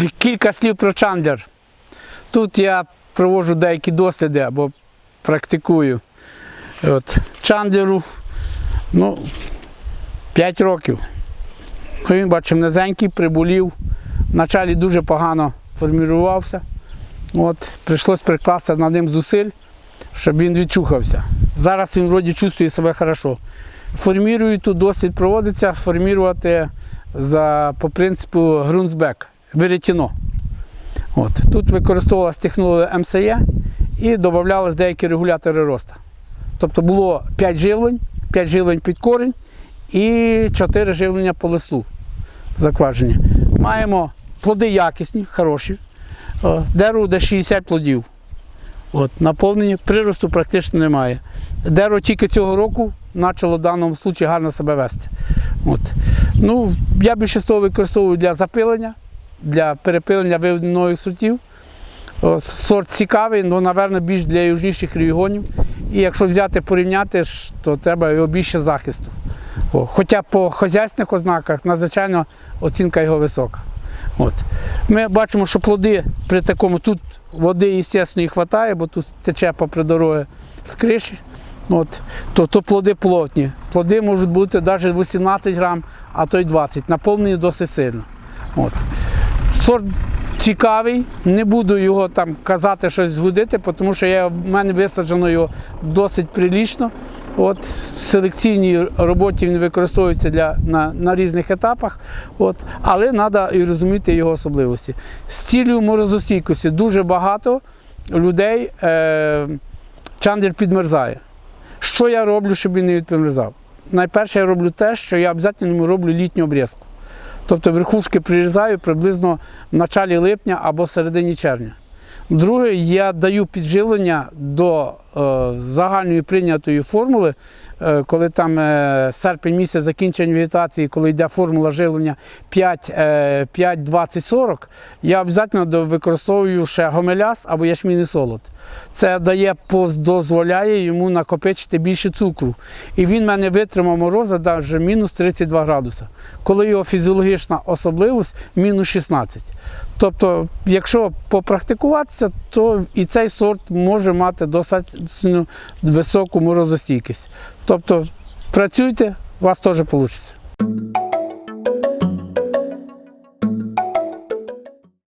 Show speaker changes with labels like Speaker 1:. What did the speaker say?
Speaker 1: Кілька слів про чандлер. Тут я проводжу деякі досліди або практикую. От, чандлеру ну, 5 років. Ну, він бачив низенький, приболів. Вначалі дуже погано формірувався. От, прийшлось прикласти над ним зусиль, щоб він відчухався. Зараз він вроді чувствує себе хорошо. Формірую тут досвід проводиться, формірувати за, по принципу грунсбек, веретіно. От. Тут використовувалась технологія МСЕ і додавалися деякі регулятори росту. Тобто було 5 живлень, 5 живлень під корінь і 4 живлення по листу закладені. Маємо плоди якісні, хороші. Дерево де 60 плодів. От, наповнені, приросту практично немає. Дерево тільки цього року почало в даному випадку гарно себе вести. От. Ну, я більше того використовую для запилення, для перепилення виведеної сортів. Сорт цікавий, але, напевно, більш для южніших регіонів. І якщо взяти порівняти, то треба його більше захисту. Хоча по хазяйських ознаках надзвичайно оцінка його висока. От. Ми бачимо, що плоди при такому тут води, звісно, вистачає, бо тут тече попри дороги з криші. От. То, то плоди плотні. Плоди можуть бути навіть 18 грам, а то й 20. Наповнені досить сильно. От. Сорт цікавий, не буду його там казати щось згодити, тому що я, в мене висаджено його досить прилічно. От, в селекційній роботі він використовується для, на, на різних етапах, от, але треба і розуміти його особливості. З цілею морозостійкості дуже багато людей е, чандер підмерзає. Що я роблю, щоб він не відмерзав? Найперше я роблю те, що я обов'язково роблю літню обрізку. Тобто верхушки прирізаю приблизно в началі липня або середині червня. Друге, я даю підживлення до загальної прийнятої формули, е, коли там е, серпень місяць закінчення вегетації, коли йде формула живлення 5, е, 5 20, 40, я обов'язково використовую ще гомеляс або ячмінний солод. Це дає, дозволяє йому накопичити більше цукру. І він мене витримав морози навіть мінус 32 градуса, коли його фізіологічна особливість мінус 16. Тобто, якщо попрактикуватися, то і цей сорт може мати достатньо високу морозостійкість. Тобто працюйте, у вас теж вийде.